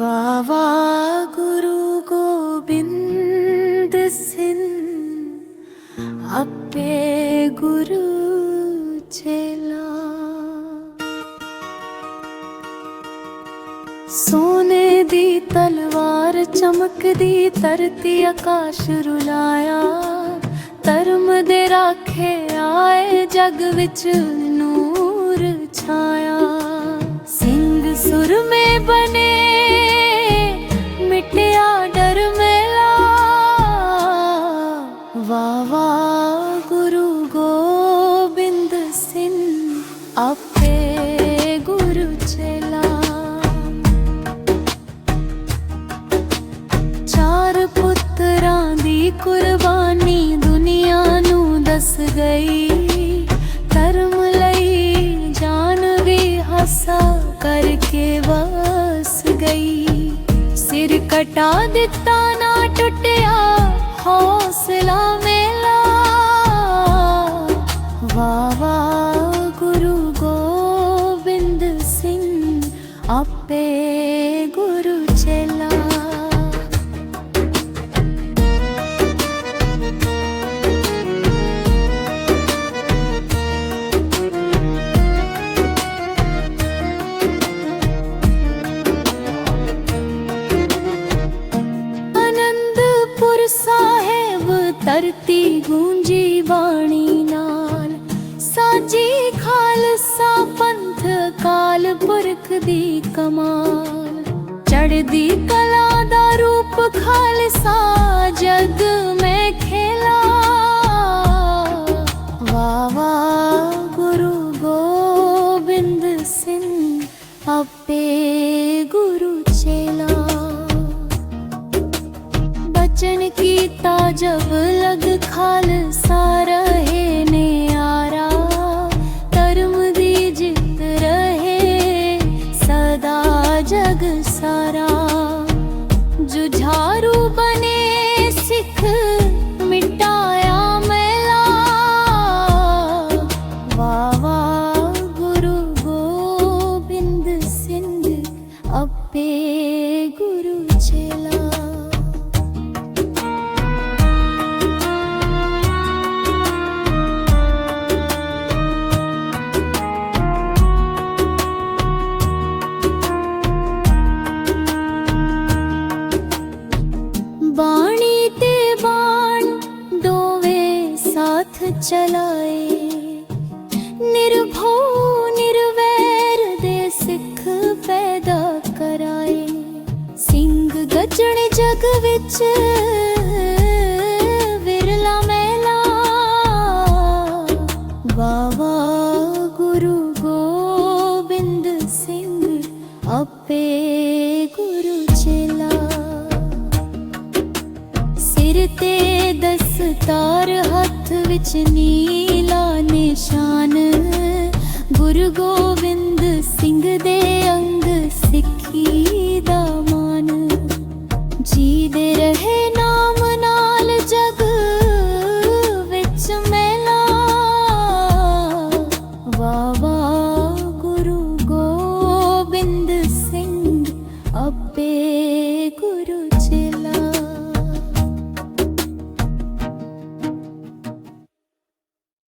ਵਾਵਾ ਗੁਰੂ ਗੋਬਿੰਦ ਸਿੰਘ ਆਪੇ ਗੁਰੂ ਚੇਲਾ ਸੋਨੇ ਦੀ ਤਲਵਾਰ ਚਮਕਦੀ ਧਰਤੀ ਆਕਾਸ਼ ਰੁਲਾਇਆ ਧਰਮ ਦੇ ਰਾਖੇ ਆਏ ਜਗ ਵਿੱਚ ਨੂਰ ਛਾਇਆ ਦੀ ਕੁਰਬਾਨੀ ਦੁਨੀਆ ਨੂੰ ਦੱਸ ਗਈ। ਧਰਮ ਲਈ ਜਾਨ ਵੀ ਹਸਾ ਕਰਕੇ ਵਸ ਗਈ। ਸਿਰ ਕਟਾ ਦਿੱਤਾ ਨਾ ਟੁੱਟਿਆ ਹੌਸਲਾ ਮੇਲਾ। ਵਾ ਵਾ ਗੁਰੂ ਗੋਬਿੰਦ ਸਿੰਘ ਆਪੇ ਧਰਤੀ ਗੂੰਜੀ ਬਾਣੀ ਨਾਲ। ਸਾਜੀ ਖਾਲਸਾ ਪੰਥ ਕਾਲ ਪੁਰਖ ਦੀ ਕਮਾਲ। ਚੜਦੀ ਕਲਾ ਦਾ ਰੂਪ ਖਾਲਸਾ, ਜਗ ਮੈਂ ਖੇਲਾ। ਵਾ ਵਾ ਗੁਰੂ ਗੋਬਿੰਦ ਸਿੰਘ, ਆਪੇ ਗੁਰੂ ਚੇਲਾ। ਬਚਨ ਕੀਤਾ ਜਬ ਲਗ ਖਾਲਸਾ ਚਲਾਏ ਨਿਰਭਉ ਨਿਰਵੈਰ ਦੇ ਸਿੱਖ ਪੈਦਾ ਕਰਾਏ ਸਿੰਘ ਗੱਜਣ ਜਗ ਵਿੱਚ ਵਿਰਲਾ ਮੈਲਾ ਵਾਵਾ ਗੁਰੂ ਗੋ ਦਸਤਾਰ ਹੱਥ ਵਿੱਚ ਨੀਲਾ ਨਿਸ਼ਾਨ ਗੁਰੂ ਗੋਬਿੰਦ ਸਿੰਘ ਦੇ ਅੰਗ ਸਿੱਖੀ ਦਾ ਮਾਨ ਜੀ ਦੇ